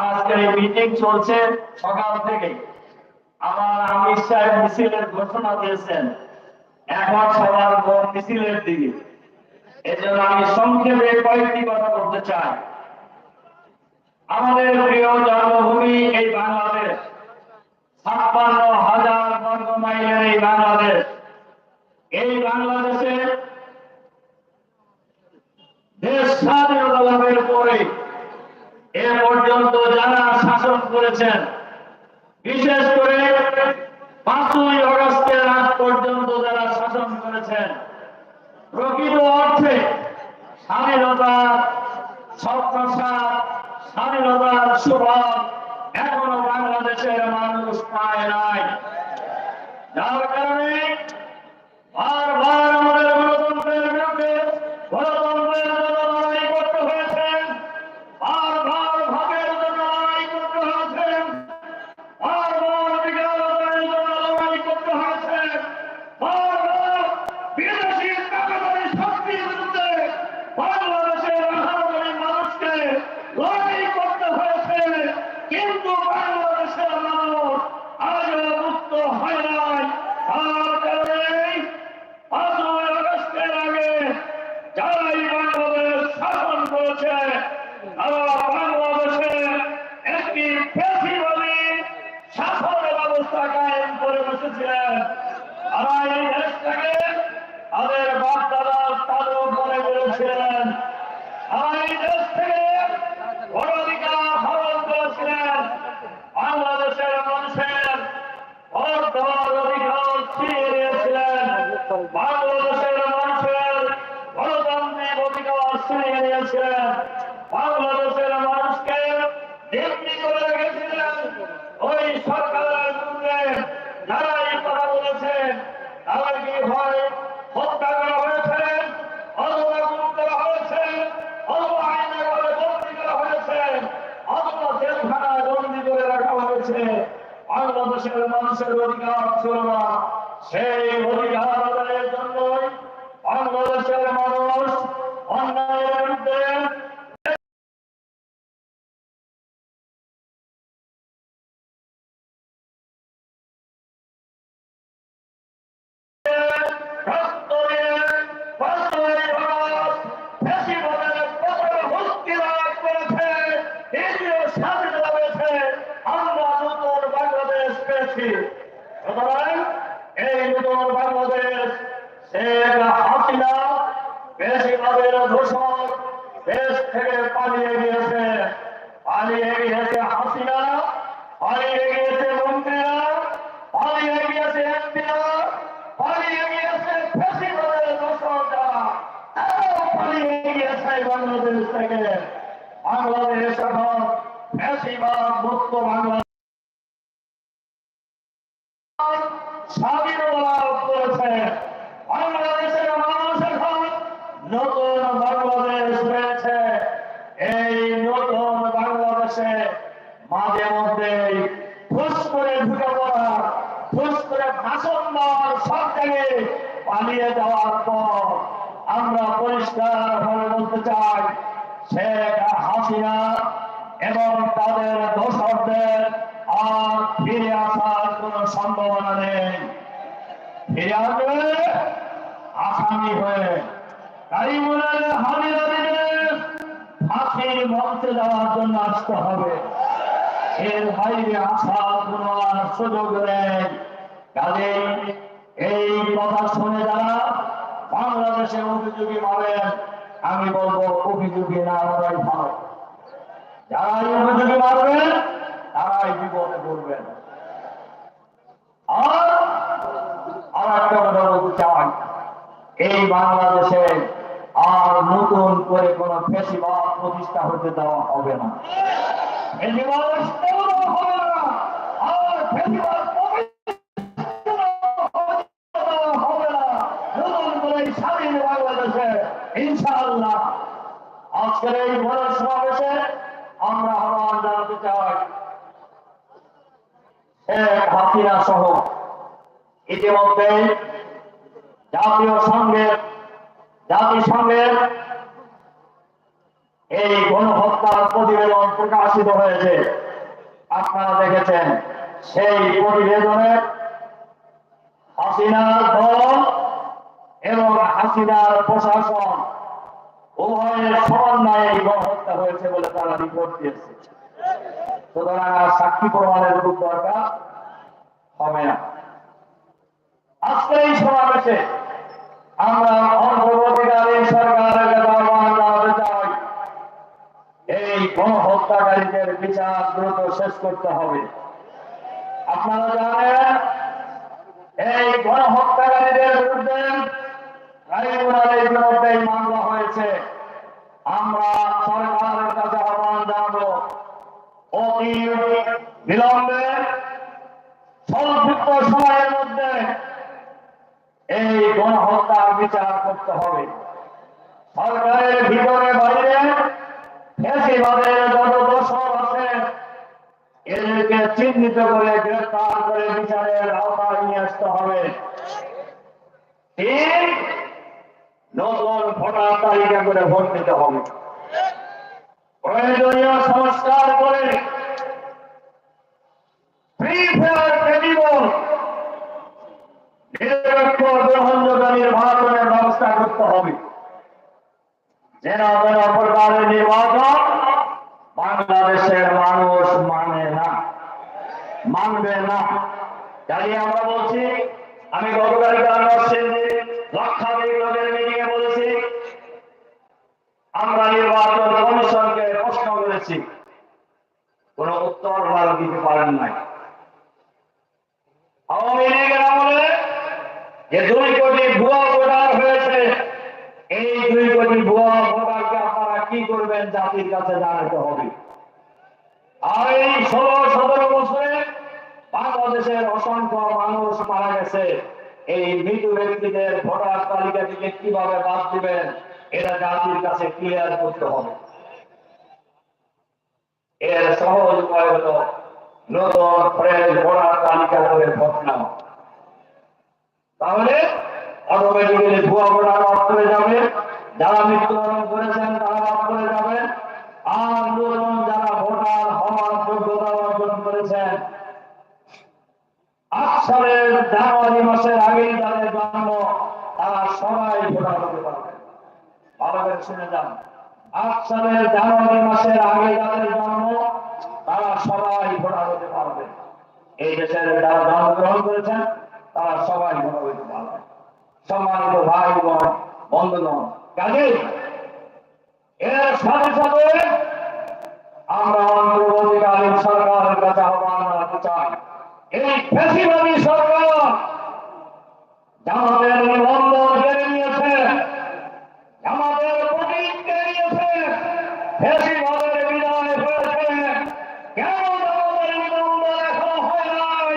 আজকের এই মিটিং চলছে সকাল থেকে। আমার আমির সাহেব মিছিলের ঘোষণা দিয়েছেন এখন সবার মন মিছিলের দিকে। এজন্য আমি সংক্ষেপে কয়েকটি কথা বলতে চাই। আমাদের প্রিয় জন্মভূমি এই বাংলাদেশ। ছাপ্পান্ন হাজার বর্গ মাইলের এই বাংলাদেশ। এই বাংলাদেশে দেশ স্বাধীনতা লাভের পরে এ পর্যন্ত যারা শাসন করেছেন, বিশেষ করে পাঁচই অগস্টের আজ পর্যন্ত যারা শাসন করেছেন, প্রকৃত অর্থে স্বাধীনতা কথা স্বাধীনতার সুভাব এখনও বাংলাদেশের মানুষ পায় নাই যার কারণে বারবার আমাদের গণতন্ত্রের বিরুদ্ধে গণতন্ত্রের জন্য লড়াই করতে হয়েছে বারবার ভাবের জন্য লড়াই করতে হয়েছে বারবার অধিকার আদায়ের জন্য লড়াই করতে হয়েছে বারবার বিদেশি টাকাদারি শক্তির বিরুদ্ধে বাংলাদেশের আহারকারী মানুষকে লড়াই করতে হয়েছে কিন্তু বাংলাদেশের মানুষ আজও মুক্ত হয় নাই তার কারণে পাঁচই আগস্টের আগে যারাই বাংলাদেশ শাসন করেছে তারা বাংলাদেশে একটি ফেসিবাদী শাসন ব্যবস্থা কায়েম করে বসেছিলেন তারা এই দেশটাকে তাদের বাপ দাদা চালু করে বলেছিলেন তারা এই দেশ থেকে ভোটাধিকার হরণ করেছিলেন বাংলাদেশের মানুষের ভোট দেওয়ার অধিকার ছিনিয়ে নিয়েছিলেন বাংলাদেশের মানুষের গণতান্ত্রিক অধিকার ছিনিয়ে নিয়েছিলেন বাংলাদেশের মানুষকে এমনি করে রেখেছিলেন ওই সরকারের বিরুদ্ধে যারা এই কথা বলেছেন তাদেরকে হয় হত্যা করা হয়েছে অথবা গুম করা হয়েছে অথবা আইনের ভাবে বন্দী করা হয়েছে অথবা জেলখানায় বন্দী করে রাখা হয়েছে বাংলাদেশের মানুষের অধিকার ছিল না সেই অধিকার আদায়ের জন্যই বাংলাদেশের মানুষ অন্যায়ের বিরুদ্ধে রক্ত দিয়ে পাঁচই আগস্ট ফ্যাসিবাদের পতন মুক্তি লাভ করেছে দ্বিতীয় স্বাধীনতা পেয়েছে আমরা নতুন বাংলাদেশ পেয়েছি সুতরাং এই নতুন বাংলাদেশ শেখ হাসিনা বেশিবাদের দূষণ দেশ থেকে পালিয়ে গিয়েছে। পালিয়ে গিয়েছে হাসিনা, পালিয়ে গিয়েছে মন্ত্রীরা পালিয়ে গিয়েছে এমপিরা পালিয়ে গিয়েছে বাংলাদেশ থেকে। বাংলাদেশ এখন ফেসিবাদ মুক্ত বাংলাদেশ স্বাধীনতা লাভ করেছে বাংলাদেশের মানুষ এখন নতুন বাংলাদেশ পেয়েছে এই নতুন বাংলাদেশে মাঝে মধ্যে ফুস করে ঢুকে পড়া ফুস করে ভাষণ দেওয়ার জায়গায় পালিয়ে যাওয়ার পর আমরা পরিষ্কার ভাবে বলতে চাই, শেখ হাসিনা এবং তাদের দোষরদের আর ফিরে আসার কোন সম্ভাবনা নেই। ফিরে আসবে আসামি হয়ে। তাই বলে হাজিরা ফাঁসির মঞ্চে যাওয়ার জন্য আসতে হবে। এর বাইরে আসার কোন সুযোগ নেই। কাজে এই কথা শুনে যারা বাংলাদেশে অভিযোগী মারেন আমি বলব অভিযোগী না ওরাই ভালো। যারা অভিযোগী মারবেন, তারাই বিপদে পড়বেন। আর আর একটা কথা বলতে চাই, এই বাংলাদেশে আর নতুন করে কোন ফেসিবাদ প্রতিষ্ঠা হতে দেওয়া হবে না। প্রকাশিত হয়েছে। আপনারা দেখেছেন সেই প্রতিবেদনে হাসিনার দল এবং হাসিনার প্রশাসন উভয়ের সমন্বয়ে গণহত্যা হয়েছে বলে তারা রিপোর্ট দিয়েছে। সুতরাং সাক্ষী প্রমাণের রূপ দরকার হবে না। আজকে এই সমাবেশে আমরা অন্তর্বর্তীকালীন সরকারের কাছে এই গণহত্যাকারীদের বিচার দ্রুত শেষ করতে হবে। আপনারা জানেন, এই গণহত্যাকারীদের বিরুদ্ধে ট্রাইব্যুনালের বিরুদ্ধে মামলা হয়েছে। আমরা সরকারের কাছে আহ্বান অতি বিলম্বে সংক্ষিপ্ত সময়ের মধ্যে এই গণহত্যার বিচার করতে হবে। সরকারের ভিতরে বাইরে আছে, এদেরকে চিহ্নিত করে গ্রেফতার করে বিচারের আওতায় নিয়ে আসতে হবে। তিন নতুন ভোটার তালিকা করে ভোট দিতে হবে। প্রয়োজনীয় সংস্কার করে ফ্রি ফেয়ার নিরপেক্ষ নির্বাচনের ব্যবস্থা করতে হবে। যেন প্রকারের নির্বাচন বাংলাদেশের মানুষ মানে না। মানবে না। তাই আমরা বলছি, আমি বলেছি। আমরা নির্বাচন কমিশনকে প্রশ্ন করেছি। কোন উত্তর ওনারা দিতে পারেন নাই। আওয়ামী লীগের আমলে যে দুই কোটি ভুয়া ব্যক্তিদের ভোটার তালিকা থেকে কীভাবে বাদ দিবেন, এটা জাতির কাছে ক্লিয়ার করতে হবে। এর সহজ উপায় হলো নতুন ফ্রেশ ভোটার তালিকা করে ভোট তাহলে অটোমেটিক্যালি ভুয়া ভোটার বাদ করে যাবে। যারা মৃত্যুবরণ করেছেন, তারা বাদ করে যাবেন। নতুন যারা ভোটার হওয়ার যোগ্যতা অর্জন করেছেন আট সালের জানুয়ারি মাসের আগেই যাদের জন্ম, তারা সবাই ভোটার হতে পারবে ভালো করে শুনে যান। আট সালের জানুয়ারি মাসের আগে যাদের জন্ম, তারা সবাই ভোটার হতে পারবে এই দেশের যারা জন্মগ্রহণ করেছেন, তারা সবাই ভোটার হতে পারবে সম্মানিত ভাই বোন, বন্ধুগণ কাজেই এর সাথে সাথে আমরা অন্তর্বর্তীকালীন সরকারের কাছে আহ্বান জানাতে চাই। এই ফেসিবাদী সরকার জামাতের নিবন্ধন কেড়ে নিয়েছে আমাদের প্রতীক নিয়েছে ফেসিবাদের বিদায় হয়েছে কেন জামাতের নিবন্ধন এখনও হয় নাই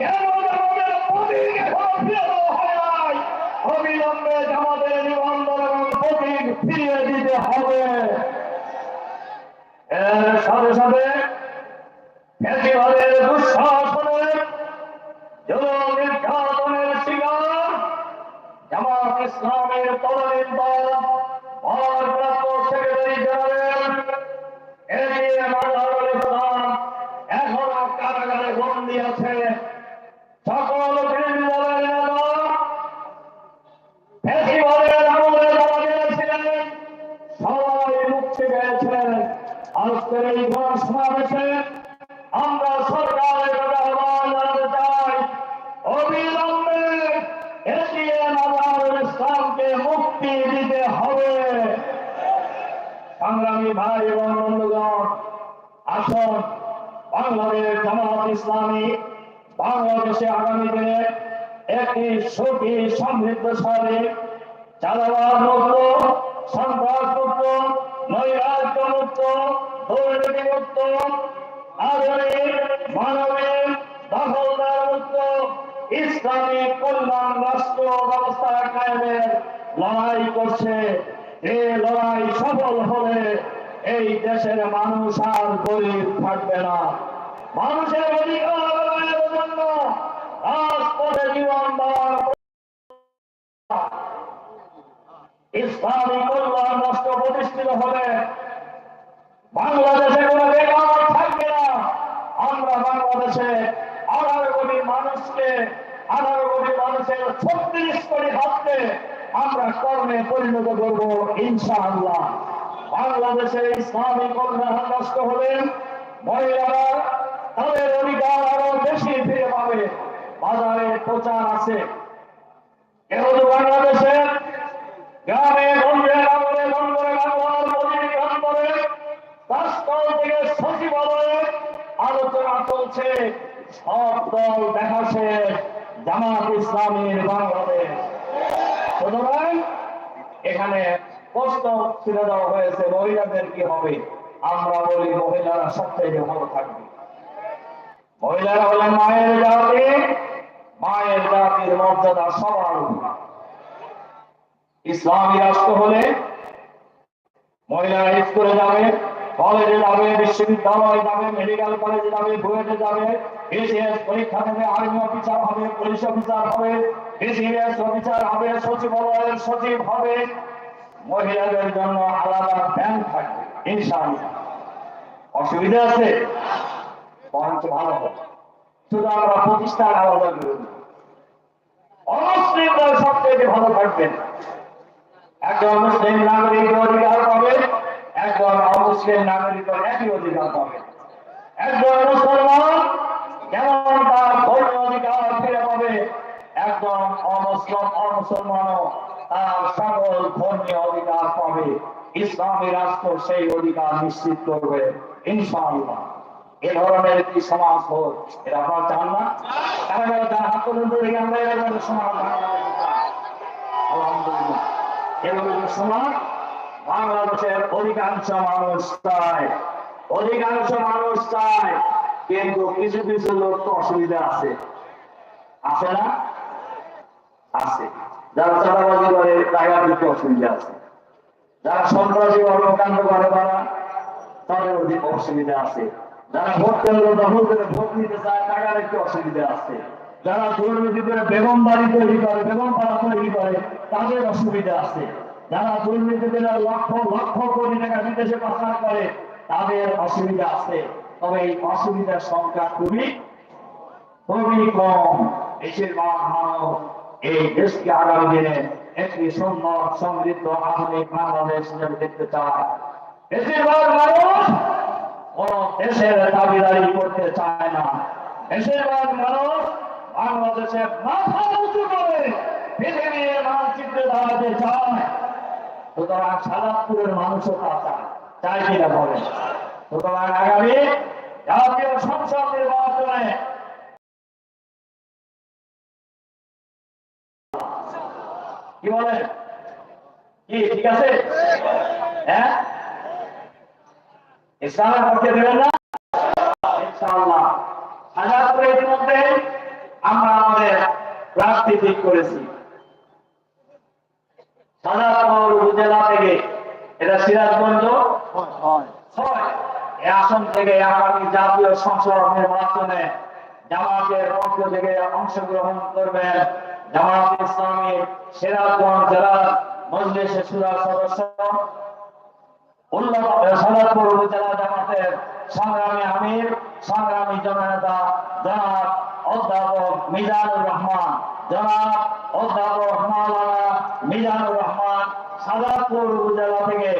কেন জামাতের প্রতীক এখনও ফিরানো হয় নাই অবিলম্বে জামাতের নিবন্ধন এবং প্রতীক ফিরিয়ে দিতে হবে। এর সাথে সাথে ফেসিবাদের দুঃশাসনের জুলুম নির্যাতনের শিকার জামাত ইসলামের তরুণ দল ভারপ্রাপ্ত secretary general AGM Azharul Islam এখনও কারাগারে বন্দী আছে সকল বিরোধী দলের নেতা ফেসিবাদের আমলে যারা গিয়েছিলেন সবাই মুক্তি পেয়েছেন আজকের এই সমাবেশে আমরা সরকারের আহ্বান জানাতে চাই। অবিলম্বে এটিএম আজহারুল ইসলামকে মুক্তি দিতে হবে। সংগ্রামী ভাই এবং বন্ধুগণ, আসুন বাংলাদেশ জামাত ইসলামী বাংলাদেশে আগামী দিনে একটি সুখী, সমৃদ্ধশালী চালাবাদ মুক্ত, সন্ত্রাস মুক্ত নৈরাজ্য মুক্ত দুর্নীতি মুক্ত আধুনিক মানবিক দখল ইসলামী কল্যাণ রাষ্ট্র ব্যবস্থা কায়েমের লড়াই করছে। এই লড়াই সফল হলে এই দেশের মানুষ আর গরিব থাকবে না। মানুষের অধিকার জন্য রাজপথে জীবন দেওয়ার ইসলামী কল্যাণ রাষ্ট্র প্রতিষ্ঠিত হবে। বাংলাদেশে কোনো বেকার থাকবে না। আমরা বাংলাদেশে আঠারো কোটি মানুষকে, আঠারো কোটি মানুষের ছত্রিশ কোটি হাতকে আমরা কর্মে পরিণত করব, ইনশাআল্লাহ। বাংলাদেশে ইসলামী কল্যাণ রাষ্ট্র হলে মহিলারা তাদের অধিকার আরও বেশি ফিরে পাবে। বাজারে প্রচার আছে। বাংলাদেশের আলোচনা চলছে, সব দল দেখাচ্ছে জামাত বাংলাদেশ। এখানে প্রশ্ন দেওয়া হয়েছে, মহিলাদের কি হবে? আমরা বলি মহিলারা সবচেয়ে ভালো থাকবে। মহিলারা হলেন মায়ের জাতি, মায়ের জাতির মর্যাদা সবার উপর। ইসলামী রাষ্ট্র হলে মহিলারা স্কুলে যাবে কলেজে যাবে, বিশ্ববিদ্যালয়ে যাবে মেডিকেল কলেজে যাবে, বুয়েটে যাবে বিসিএস পরীক্ষা দেবে আর্মি অফিসার হবে পুলিশ অফিসার হবে বিসিএস অফিসার হবে, সচিবালয়ের সচিব হবে। মহিলাদের জন্য আলাদা ব্যাংক থাকবে, ইনশাআল্লাহ। অসুবিধা আছে? বরঞ্চ ভালো হবে। শুধু আমরা প্রতিষ্ঠান আলাদা দেব অমুসলিমরা সবচেয়ে ভালো থাকবেন। একজন মুসলিম নাগরিক অধিকার পাবে একজন অমুসলিম নাগরিক একই অধিকার পাবে। একজন মুসলমান যেমন তার ধর্মীয় অধিকার ফিরে পাবে একজন অমুসলিম, অমুসলমানও তার সকল ধর্মীয় অধিকার পাবে। ইসলামী রাষ্ট্র সেই অধিকার নিশ্চিত করবে, ইনশাআল্লাহ। এ ধরনের একটি সমাজ হোক এটা আপনারা চান না। কারণ যারা হাত দেখে আমরা সমাজ আলহামদুলিল্লাহ। এগুলো সমাজ বাংলাদেশের অধিকাংশ মানুষ চায়। অধিকাংশ মানুষ চায়, কিন্তু কিছু কিছু লোক অসুবিধা আছে। আছে না? আছে। যারা চাঁদাবাজি করে টাকা দিতে অসুবিধা আছে। যারা সন্ত্রাসী কর্মকাণ্ড করে, তারা তাদের অধিক অসুবিধা আছে। যারা ভোট কেন্দ্র দখল করে ভোট নিতে চায় টাকার একটু অসুবিধা আছে। যারা দুর্নীতি করে বেগম বাড়ি তৈরি করে, বেগম পাড়া তৈরি করে, তাদের অসুবিধা আছে। যারা দুর্নীতি করে লক্ষ লক্ষ কোটি টাকা বিদেশে পাচার করে, তাদের অসুবিধা আছে। তবে এই অসুবিধার সংখ্যা খুবই খুবই কম। বেশিরভাগ মানব এই দেশকে আগামী দিনে একটি সুন্দর, সমৃদ্ধ, আধুনিক বাংলাদেশ হিসেবে দেখতে চায়। বেশিরভাগ মানুষ কোন দেশের দাবিদারি করতে চায় না। বেশিরভাগ মানুষ বাংলাদেশে মাথা উঁচু করে পৃথিবীর মানচিত্রে দাঁড়াতে চায় সুতরাং সাদাপুরের মানুষও তা চায়। চায় কিনা বলে সুতরাং আগামী জাতীয় সংসদ নির্বাচনে কি বলেন? কি, ঠিক আছে? হ্যাঁ? ইসলামের পক্ষে দেবেন না? ইনশাআল্লাহ। হাজারপুরে ইতিমধ্যে আমরা আমাদের প্রার্থী ঠিক করেছি উপজেলা থেকে এটা সিরাজগঞ্জ? এই আসন থেকে আগামী জাতীয় সংসদ নির্বাচনে জামাতের পক্ষ থেকে অংশগ্রহণ করবেন জামাত ইসলামী সিরাজগঞ্জ জেলার মজলিসের সুরা সদস্য। উল্লাহ উপজেলা জামাতের সংগ্রামী আমির সংগ্রামী জননেতা জনাব অধ্যাপক মিজানুর রহমান। জনাব অধ্যাপক মাওলানা মিজানুর রহমান সাদাতপুর উপজেলা থেকে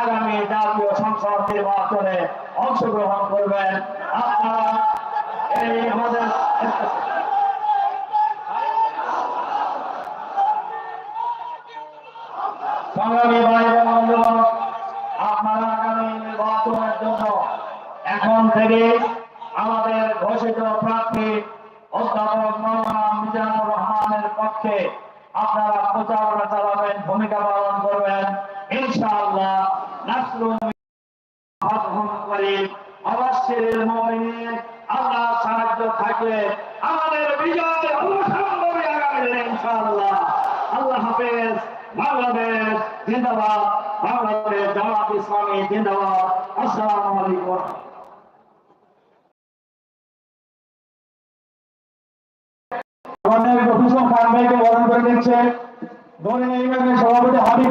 আগামী জাতীয় সংসদ নির্বাচনে অংশগ্রহণ করবেন। আপনারা এই আমাদের সংগ্রামী ভাই আপনারা আগামী নির্বাচনের জন্য এখন থেকে আমাদের ঘোষিত প্রার্থী অধ্যাপক মৌলানা মিজানুর রহমানের পক্ষে আপনারা প্রচারণা চালাবেন ভূমিকা পালন করবেন ইনশাআল্লাহ নাসরুল করি, অবশ্যই আল্লাহ সাহায্য থাকলে আমাদের বিজয় অবশ্যম্ভাবী আগামী ইনশাআল্লাহ। আল্লাহ হাফেজ, বাংলাদেশ জিন্দাবাদ, বাংলাদেশ জামাত ইসলামী জিন্দাবাদ। আসসালামু আলাইকুম। বরণ করে ইউনিয়নের সভাপতি হাবিব